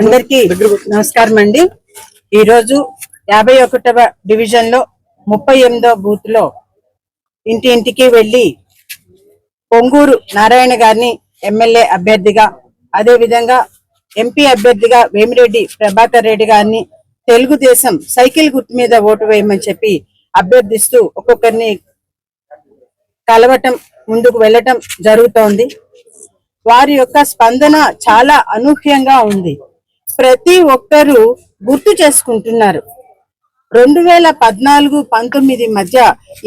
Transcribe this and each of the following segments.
అందరికి నమస్కారం అండి. ఈరోజు యాభై ఒకటవ డివిజన్లో ముప్పై ఎనిమిదో బూత్లో ఇంటి ఇంటికి వెళ్ళి పొంగూరు నారాయణ గారిని ఎమ్మెల్యే అభ్యర్థిగా అదే విధంగా ఎంపీ అభ్యర్థిగా వేమిరెడ్డి ప్రభాకర్ రెడ్డి గారిని తెలుగుదేశం సైకిల్ గుర్తు మీద ఓటు వేయమని చెప్పి అభ్యర్థిస్తూ ఒక్కొక్కరిని కలవటం ముందుకు వెళ్ళటం జరుగుతోంది. వారి యొక్క స్పందన చాలా అనూహ్యంగా ఉంది. ప్రతి ఒక్కరూ గుర్తు చేసుకుంటున్నారు. రెండు వేల పద్నాలుగు పంతొమ్మిది మధ్య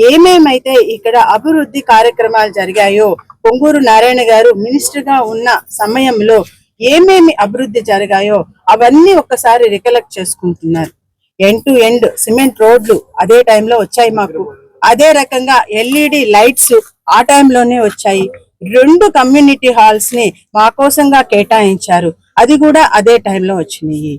ఏమేమైతే ఇక్కడ అభివృద్ధి కార్యక్రమాలు జరిగాయో పొంగూరు నారాయణ గారు మినిస్టర్గా ఉన్న సమయంలో ఏమేమి అభివృద్ధి జరిగాయో అవన్నీ ఒక్కసారి రికలెక్ట్ చేసుకుంటున్నారు. ఎండ్ టు ఎండ్ సిమెంట్ రోడ్లు అదే టైంలో వచ్చాయి మాకు. అదే రకంగా ఎల్ఈడి లైట్స్ ఆ టైంలోనే వచ్చాయి. రెండు కమ్యూనిటీ హాల్స్ని మా కోసంగా కేటాయించారు. అది కూడా అదే టైంలో వచ్చినాయి.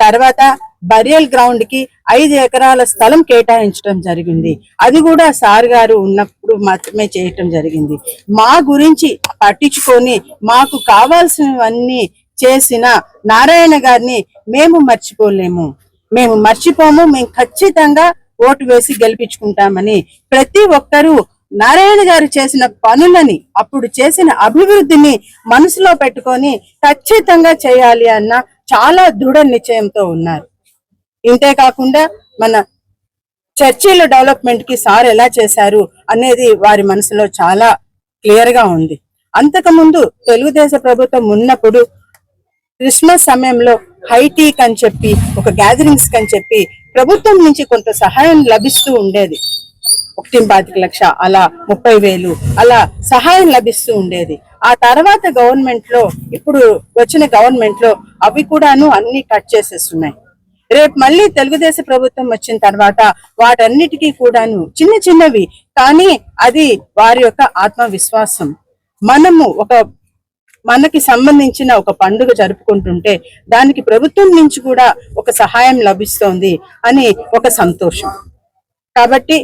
తర్వాత బరియల్ గ్రౌండ్కి ఐదు ఎకరాల స్థలం కేటాయించడం జరిగింది. అది కూడా సార్ గారు ఉన్నప్పుడు మాత్రమే చేయటం జరిగింది. మా గురించి పట్టించుకొని మాకు కావాల్సినవన్నీ చేసిన నారాయణ గారిని మేము మర్చిపోలేము. మేము మర్చిపోము. మేము ఖచ్చితంగా ఓటు వేసి గెలిపించుకుంటామని ప్రతి ఒక్కరూ నారాయణ గారు చేసిన పనులని అప్పుడు చేసిన అభివృద్ధిని మనసులో పెట్టుకొని ఖచ్చితంగా చేయాలి అన్న చాలా దృఢ నిశ్చయంతో ఉన్నారు. ఇంతే కాకుండా మన చర్చిల డెవలప్మెంట్కి సార్ ఎలా చేశారు అనేది వారి మనసులో చాలా క్లియర్గా ఉంది. అంతకుముందు తెలుగుదేశ ప్రభుత్వం ఉన్నప్పుడు క్రిస్మస్ సమయంలో హైటీక్ అని చెప్పి ఒక గ్యాదరింగ్స్ అని చెప్పి ప్రభుత్వం నుంచి కొంత సహాయం లభిస్తూ ఉండేది. ఒకటి పాతిక లక్ష అలా ముప్పై వేలు అలా సహాయం లభిస్తూ ఉండేది. ఆ తర్వాత గవర్నమెంట్లో ఇప్పుడు వచ్చిన గవర్నమెంట్లో అవి కూడాను అన్ని కట్ చేసేస్తున్నాయి. రేపు మళ్ళీ తెలుగుదేశం ప్రభుత్వం వచ్చిన తర్వాత వాటన్నిటికీ కూడాను చిన్న చిన్నవి కానీ అది వారి యొక్క ఆత్మవిశ్వాసం. మనము ఒక మనకి సంబంధించిన ఒక పండుగ జరుపుకుంటుంటే దానికి ప్రభుత్వం నుంచి కూడా ఒక సహాయం లభిస్తోంది అని ఒక సంతోషం. కాబట్టి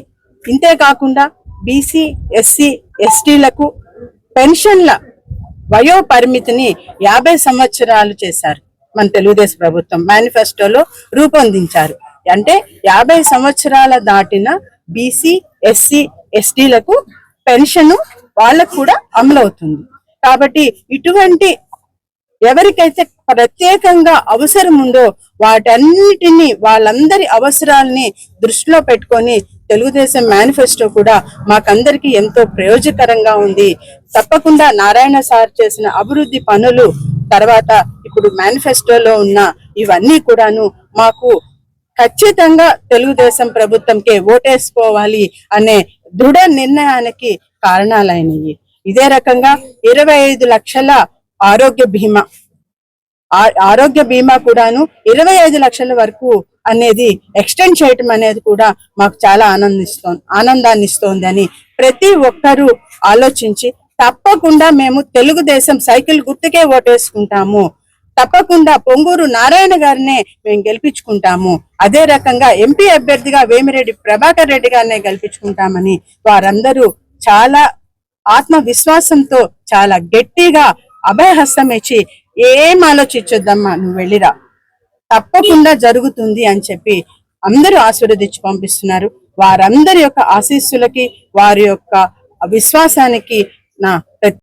ఇంతే కాకుండా బీసీ ఎస్సీ ఎస్టీలకు పెన్షన్ల వయో పరిమితిని యాభై సంవత్సరాలు చేశారు మన తెలుగుదేశం ప్రభుత్వం మేనిఫెస్టోలో రూపొందించారు. అంటే యాభై సంవత్సరాల దాటిన బీసీ ఎస్సీ ఎస్టీలకు పెన్షన్ వాళ్ళకు కూడా అమలవుతుంది. కాబట్టి ఇటువంటి ఎవరికైతే ప్రత్యేకంగా అవసరం ఉందో వాటన్నిటిని వాళ్ళందరి అవసరాలని దృష్టిలో పెట్టుకొని తెలుగుదేశం మేనిఫెస్టో కూడా మాకందరికి ఎంతో ప్రయోజకరంగా ఉంది. తప్పకుండా నారాయణ సార్ చేసిన అభివృద్ధి పనులు తర్వాత ఇప్పుడు మేనిఫెస్టోలో ఉన్న ఇవన్నీ కూడాను మాకు ఖచ్చితంగా తెలుగుదేశం ప్రభుత్వంకే ఓటేసుకోవాలి అనే దృఢ నిర్ణయానికి కారణాలైనవి. ఇదే రకంగా ఇరవై ఐదు లక్షల ఆరోగ్య బీమా ఆ- ఆరోగ్య బీమా కూడాను ఇరవై ఐదు లక్షల వరకు అనేది ఎక్స్టెండ్ చేయటం అనేది కూడా మాకు చాలా ఆనందిస్తోంది ఆనందాన్ని ఇస్తోంది అని ప్రతి ఒక్కరూ ఆలోచించి తప్పకుండా మేము తెలుగుదేశం సైకిల్ గుర్తుకే ఓటేసుకుంటాము. తప్పకుండా పొంగూరు నారాయణ గారినే మేము గెలిపించుకుంటాము. అదే రకంగా ఎంపీ అభ్యర్థిగా వేమిరెడ్డి ప్రభాకర్ రెడ్డి గారినే గెలిపించుకుంటామని వారందరూ చాలా ఆత్మవిశ్వాసంతో చాలా గట్టిగా అభయహస్తం ఇచ్చి ఏం ఆలోచించొద్దమ్మా నువ్వు వెళ్ళిరా. తప్పకుండా జరుగుతుంది అని చెప్పి అందరూ ఆశీర్వదించి పంపిస్తున్నారు. వారందరి యొక్క ఆశీస్సులకి వారి యొక్క విశ్వాసానికి నా